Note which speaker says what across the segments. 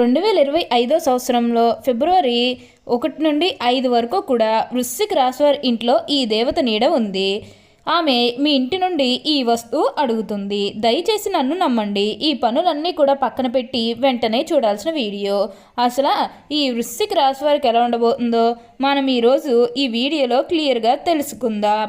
Speaker 1: రెండు వేల ఇరవై ఐదో సంవత్సరంలో ఫిబ్రవరి ఒకటి నుండి ఐదు వరకు కూడా వృశ్చిక రాశి వారి ఇంట్లో ఈ దేవత నీడ ఉంది. ఆమె మీ ఇంటి నుండి ఈ వస్తువు అడుగుతుంది. దయచేసి నన్ను నమ్మండి. ఈ పనులన్నీ కూడా పక్కన పెట్టి వెంటనే చూడాల్సిన వీడియో. అసలు ఈ వృశ్చిక రాశి వారికి ఎలా ఉండబోతుందో మనం ఈరోజు ఈ వీడియోలో క్లియర్గా తెలుసుకుందాం.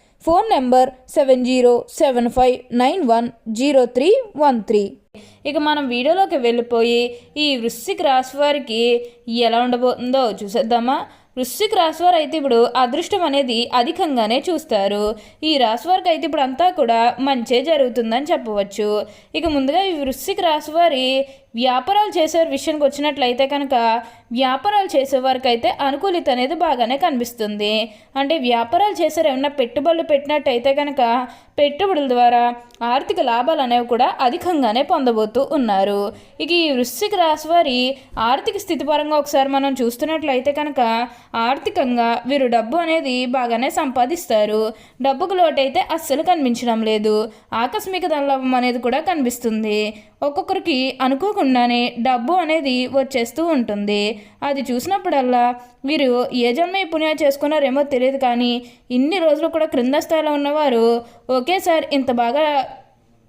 Speaker 1: phone number seven zero seven five nine one zero three one three. ఇక మనం వీడియోలోకి వెళ్ళిపోయి ఈ వృశ్చిక రాశి వారికి ఎలా ఉండబోతుందో చూసేద్దామా? వృశ్చిక రాశి వారు అయితే ఇప్పుడు అదృష్టం అనేది అధికంగానే చూస్తారు. ఈ రాశి వారికి అయితే ఇప్పుడు అంతా కూడా మంచే జరుగుతుందని చెప్పవచ్చు. ఇక ముందుగా ఈ వృశ్చిక రాశి వారి వ్యాపారాలు చేసే విషయానికి వచ్చినట్లయితే కనుక వ్యాపారాలు చేసేవారికి అయితే అనుకూలిత అనేది బాగానే కనిపిస్తుంది. అంటే వ్యాపారాలు చేసారు ఏమన్నా పెట్టుబడులు పెట్టినట్టయితే కనుక పెట్టుబడుల ద్వారా ఆర్థిక లాభాలు అనేవి కూడా అధికంగానే పొందబోతూ ఉన్నారు. ఇక ఈ వృశ్చిక రాశి వారి ఆర్థిక స్థితి పరంగా ఒకసారి మనం చూస్తున్నట్లయితే కనుక ఆర్థికంగా వీరు డబ్బు అనేది బాగానే సంపాదిస్తారు. డబ్బుకు లోటైతే అస్సలు కనిపించడం లేదు. ఆకస్మిక ధనలాభం అనేది కూడా కనిపిస్తుంది. ఒక్కొక్కరికి అనుకోకుండానే డబ్బు అనేది వచ్చేస్తూ ఉంటుంది. అది చూసినప్పుడల్లా వీరు ఏ జన్మ పుణ్యం చేసుకున్నారేమో తెలియదు కానీ ఇన్ని రోజులు కూడా క్రింద స్థాయిలో ఉన్నవారు ఒకేసారి ఇంత బాగా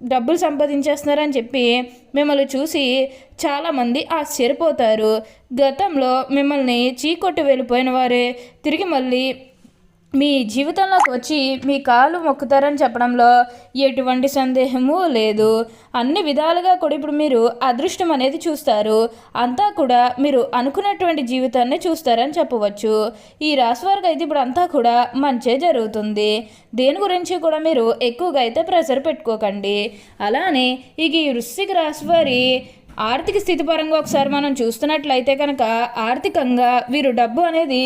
Speaker 1: డబ్బులు సంపాదించేస్తున్నారని చెప్పి మిమ్మల్ని చూసి చాలామంది ఆశ్చర్యపోతారు. గతంలో మిమ్మల్ని చీకొట్టి వెళ్ళిపోయిన వారే తిరిగి మళ్ళీ మీ జీవితంలోకి వచ్చి మీ కాలు మొక్కుతారని చెప్పడంలో ఎటువంటి సందేహము లేదు. అన్ని విధాలుగా కూడా ఇప్పుడు మీరు అదృష్టం అనేది చూస్తారు. అంతా కూడా మీరు అనుకున్నటువంటి జీవితాన్ని చూస్తారని చెప్పవచ్చు. ఈ రాశి వారికి అయితే ఇప్పుడు అంతా కూడా మంచే జరుగుతుంది. దేని గురించి కూడా మీరు ఎక్కువగా అయితే ప్రెషర్ పెట్టుకోకండి. అలానే ఇక ఈ వృశ్చిక రాశి వారి ఆర్థిక స్థితి పరంగా ఒకసారి మనం చూస్తున్నట్లయితే కనుక ఆర్థికంగా వీరు డబ్బు అనేది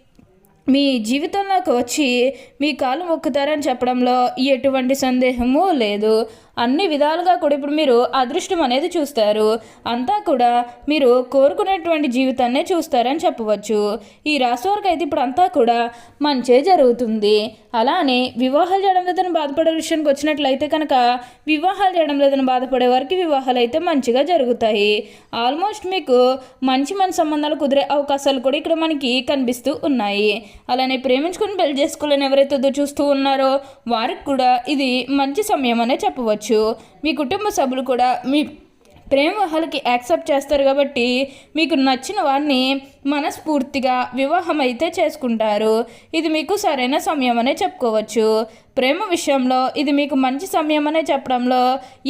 Speaker 1: మీ జీవితంలోకి వచ్చి మీ కాలు మొక్కుతారని చెప్పడంలో ఎటువంటి సందేహము లేదు. అన్ని విధాలుగా కూడా ఇప్పుడు మీరు అదృష్టం అనేది చూస్తారు. అంతా కూడా మీరు కోరుకునేటువంటి జీవితాన్నే చూస్తారని చెప్పవచ్చు. ఈ రాశి వారికి అయితే ఇప్పుడు అంతా కూడా మంచే జరుగుతుంది. అలానే వివాహాలు చేయడం లేదని బాధపడే విషయానికి వచ్చినట్లయితే కనుక వివాహాలు చేయడం లేదని బాధపడే వారికి వివాహాలు అయితే మంచిగా జరుగుతాయి. ఆల్మోస్ట్ మీకు మంచి మంచి సంబంధాలు కుదిరే అవకాశాలు కూడా ఇక్కడ మనకి కనిపిస్తూ ఉన్నాయి. అలానే ప్రేమించుకుని పెళ్ళి చేసుకోలేని ఎవరైతే చూస్తూ ఉన్నారో వారికి కూడా ఇది మంచి సమయం అనే చెప్పవచ్చు. మీ కుటుంబ సభ్యులు కూడా మీ ప్రేమ వివాహాలకి యాక్సెప్ట్ చేస్తారు కాబట్టి మీకు నచ్చిన వారిని మనస్ఫూర్తిగా వివాహం అయితే చేసుకుంటారు. ఇది మీకు సరైన సమయం అనే చెప్పుకోవచ్చు. ప్రేమ విషయంలో ఇది మీకు మంచి సమయం అనే చెప్పడంలో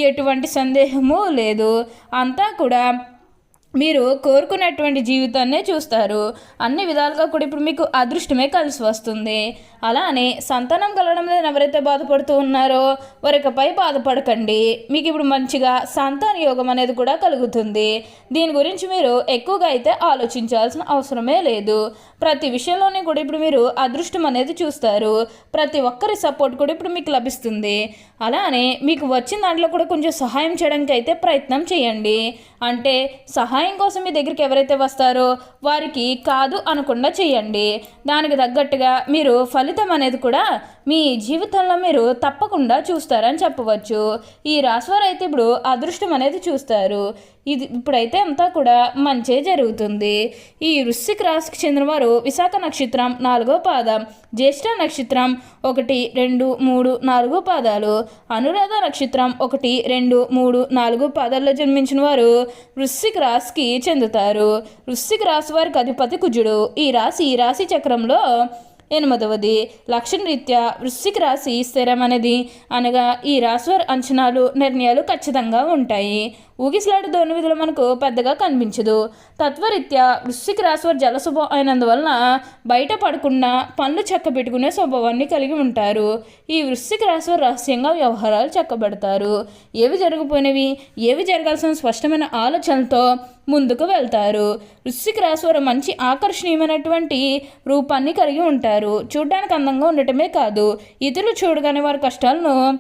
Speaker 1: ఎటువంటి సందేహము లేదు. అంతా కూడా మీరు కోరుకున్నటువంటి జీవితాన్నే చూస్తారు. అన్ని విధాలుగా కూడా ఇప్పుడు మీకు అదృష్టమే కలిసి వస్తుంది. అలానే సంతానం కలగడం లేదని ఎవరైతే బాధపడుతూ ఉన్నారో వారికపై బాధపడకండి. మీకు ఇప్పుడు మంచిగా సంతాన యోగం అనేది కూడా కలుగుతుంది. దీని గురించి మీరు ఎక్కువగా అయితే ఆలోచించాల్సిన అవసరమే లేదు. ప్రతి విషయంలోనే కూడా ఇప్పుడు మీరు అదృష్టం అనేది చూస్తారు. ప్రతి ఒక్కరి సపోర్ట్ కూడా ఇప్పుడు మీకు లభిస్తుంది. అలానే మీకు వచ్చిన దాంట్లో కూడా కొంచెం సహాయం చేయడానికి అయితే ప్రయత్నం చేయండి. అంటే సహాయం కోసం మీ దగ్గరికి ఎవరైతే వస్తారో వారికి కాదు అనకుండా చేయండి. దానికి తగ్గట్టుగా మీరు ఫలితం అనేది కూడా మీ జీవితంలో మీరు తప్పకుండా చూస్తారని చెప్పవచ్చు. ఈ రాశివారు అయితే ఇప్పుడు అదృష్టం అనేది చూస్తారు. ఇది ఇప్పుడైతే అంతా కూడా మంచే జరుగుతుంది. ఈ వృశ్చిక రాశికి చెందినవారు విశాఖ నక్షత్రం నాలుగో పాదం జ్యేష్ఠ నక్షత్రం ఒకటి రెండు మూడు నాలుగు పాదాలు అనురాధ నక్షత్రం ఒకటి రెండు మూడు నాలుగు పాదాల్లో జన్మించిన వారు వృశ్చిక రాశికి చెందుతారు. వృశ్చిక రాశి వారికి అధిపతి కుజుడు. ఈ రాశి ఈ రాశి చక్రంలో ఎనిమిదవది. లక్షణ రీత్యా వృశ్చిక రాశి స్థిరమనేది అనగా ఈ రాశివారి అంచనాలు నిర్ణయాలు ఖచ్చితంగా ఉంటాయి. ఊగిసలాడు ధోని విధులు మనకు పెద్దగా కనిపించదు. తత్వరీత్యా వృశ్చిక రాశివారు జల అయినందువలన బయట పడకుండా పనులు చెక్క పెట్టుకునే స్వభావాన్ని కలిగి ఉంటారు. ఈ వృశ్చిక రాశివారు రహస్యంగా వ్యవహారాలు చెక్కబెడతారు. ఏవి జరగపోయినవి ఏవి జరగాల్సిన స్పష్టమైన ఆలోచనలతో ముందుకు వెళ్తారు. వృశ్చిక రాశివారు మంచి ఆకర్షణీయమైనటువంటి రూపాన్ని కలిగి ఉంటారు. చూడడానికి అందంగా ఉండటమే కాదు ఇతరులు చూడగానే వారి కష్టాలను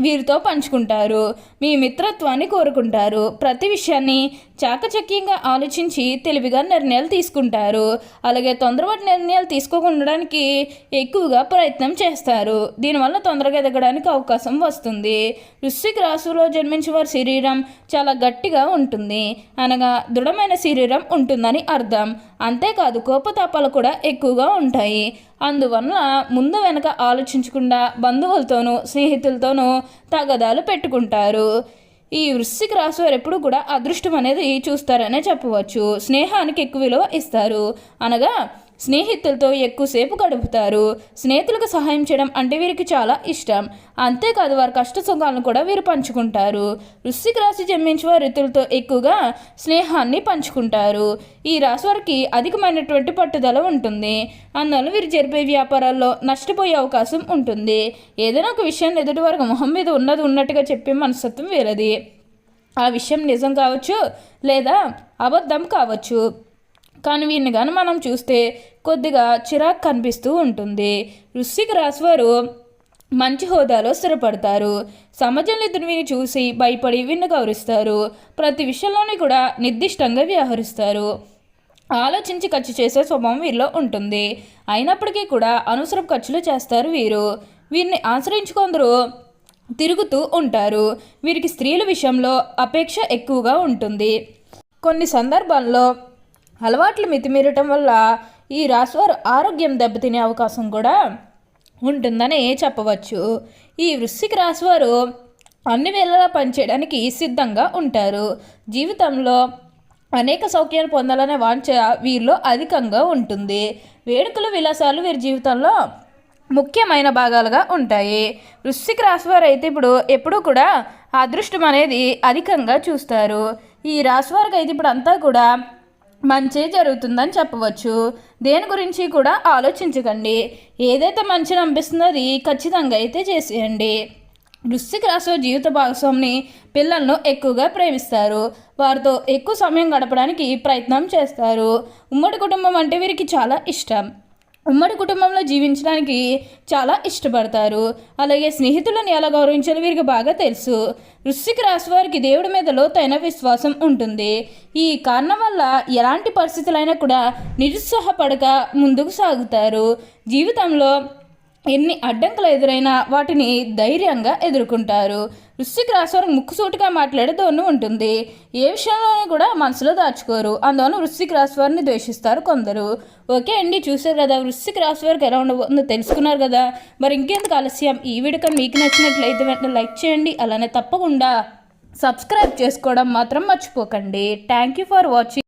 Speaker 1: వీరితో పంచుకుంటారు. మీ మిత్రత్వాన్ని కోరుకుంటారు. ప్రతి విషయాన్ని చాకచక్యంగా ఆలోచించి తెలివిగా నిర్ణయాలు తీసుకుంటారు. అలాగే తొందరపాటు నిర్ణయాలు తీసుకోకుండడానికి ఎక్కువగా ప్రయత్నం చేస్తారు. దీనివల్ల తొందరగా ఎదగడానికి అవకాశం వస్తుంది. వృశ్చిక రాశిలో జన్మించిన వారి శరీరం చాలా గట్టిగా ఉంటుంది. అనగా దృఢమైన శరీరం ఉంటుందని అర్థం. అంతేకాదు కోపతాపాలు కూడా ఎక్కువగా ఉంటాయి. అందువల్ల ముందు వెనక ఆలోచించకుండా బంధువులతోనూ స్నేహితులతోనూ తగదాలు పెట్టుకుంటారు. ఈ వృశ్చిక రాశి వారు ఎప్పుడు కూడా అదృష్టం అనేది చూస్తారనే చెప్పవచ్చు. స్నేహానికి ఎక్కువ విలువ ఇస్తారు. అనగా స్నేహితులతో ఎక్కువసేపు గడుపుతారు. స్నేహితులకు సహాయం చేయడం అంటే వీరికి చాలా ఇష్టం. అంతేకాదు వారి కష్ట సుఖాలను కూడా వీరు పంచుకుంటారు. వృశ్చిక రాశి జన్మించిన వారి ఇతరులతో ఎక్కువగా స్నేహాన్ని పంచుకుంటారు. ఈ రాశి వారికి అధికమైనటువంటి పట్టుదల ఉంటుంది. అందువల్ల వీరు జరిపే వ్యాపారాల్లో నష్టపోయే అవకాశం ఉంటుంది. ఏదైనా ఒక విషయాన్ని ఎదుటి వారికి మొహం మీద ఉన్నది ఉన్నట్టుగా చెప్పే మనస్తత్వం వీరది. ఆ విషయం నిజం కావచ్చు లేదా అబద్ధం కావచ్చు. కానీ వీరిని కానీ మనం చూస్తే కొద్దిగా చిరాకు కనిపిస్తూ ఉంటుంది. వృశ్చిక రాశి వారు మంచి హోదాలో స్థిరపడతారు. సమాజంలో ఇతను వీరిని చూసి భయపడి వీరిని గౌరవిస్తారు. ప్రతి విషయంలోని కూడా నిర్దిష్టంగా వ్యవహరిస్తారు. ఆలోచించి ఖర్చు చేసే స్వభావం వీరిలో ఉంటుంది. అయినప్పటికీ కూడా అనవసరం ఖర్చులు చేస్తారు వీరు. వీరిని ఆశ్రయించుకొందరు తిరుగుతూ ఉంటారు. వీరికి స్త్రీల విషయంలో అపేక్ష ఎక్కువగా ఉంటుంది. కొన్ని సందర్భాల్లో అలవాట్లు మితిమీరటం వల్ల ఈ రాశివారు ఆరోగ్యం దెబ్బతినే అవకాశం కూడా ఉంటుందని చెప్పవచ్చు. ఈ వృశ్చిక రాశివారు అన్ని వేళలా పనిచేయడానికి సిద్ధంగా ఉంటారు. జీవితంలో అనేక సౌఖ్యాలు పొందాలనే వాంఛ వీరిలో అధికంగా ఉంటుంది. వేడుకలు విలాసాలు వీరి జీవితంలో ముఖ్యమైన భాగాలుగా ఉంటాయి. వృశ్చిక రాశివారు అయితే ఇప్పుడు ఎప్పుడూ కూడా అదృష్టం అనేది అధికంగా చూస్తారు. ఈ రాశివారికి అయితే ఇప్పుడు అంతా కూడా మంచి జరుగుతుందని చెప్పవచ్చు. దేని గురించి కూడా ఆలోచించకండి. ఏదైతే మంచిని అనిపిస్తుందో అది ఖచ్చితంగా అయితే చేసేయండి. వృశ్చిక రాశి జీవిత భాగస్వామిని పిల్లలను ఎక్కువగా ప్రేమిస్తారు. వారితో ఎక్కువ సమయం గడపడానికి ప్రయత్నం చేస్తారు. ఉమ్మడి కుటుంబం అంటే వీరికి చాలా ఇష్టం. ఉమ్మడి కుటుంబంలో జీవించడానికి చాలా ఇష్టపడతారు. అలాగే స్నేహితులను ఎలా గౌరవించాలో వీరికి బాగా తెలుసు. వృశ్చిక రాశి వారికి దేవుడి మీద లోతైన విశ్వాసం ఉంటుంది. ఈ కారణం వల్ల ఎలాంటి పరిస్థితులైనా కూడా నిరుత్సాహపడక ముందుకు సాగుతారు. జీవితంలో ఎన్ని అడ్డంకులు ఎదురైనా వాటిని ధైర్యంగా ఎదుర్కొంటారు. వృశ్చిక రాశివారికి ముక్కుసూటిగా మాట్లాడే ధోరణి ఉంటుంది. ఏ విషయంలోనూ కూడా మనసులో దాచుకోరు. అందువల్ల వృశ్చిక రాశి వారిని ద్వేషిస్తారు కొందరు. ఓకే అండి చూసారు కదా వృశ్చిక రాశి వారికి ఎలా ఉండబోతుందో తెలుసుకున్నారు కదా. మరి ఇంకెందుకు ఆలస్యం? ఈ వీడియో మీకు నచ్చినట్లయితే వెంటనే లైక్ చేయండి. అలానే తప్పకుండా సబ్స్క్రైబ్ చేసుకోవడం మాత్రం మర్చిపోకండి. Thank you for watching.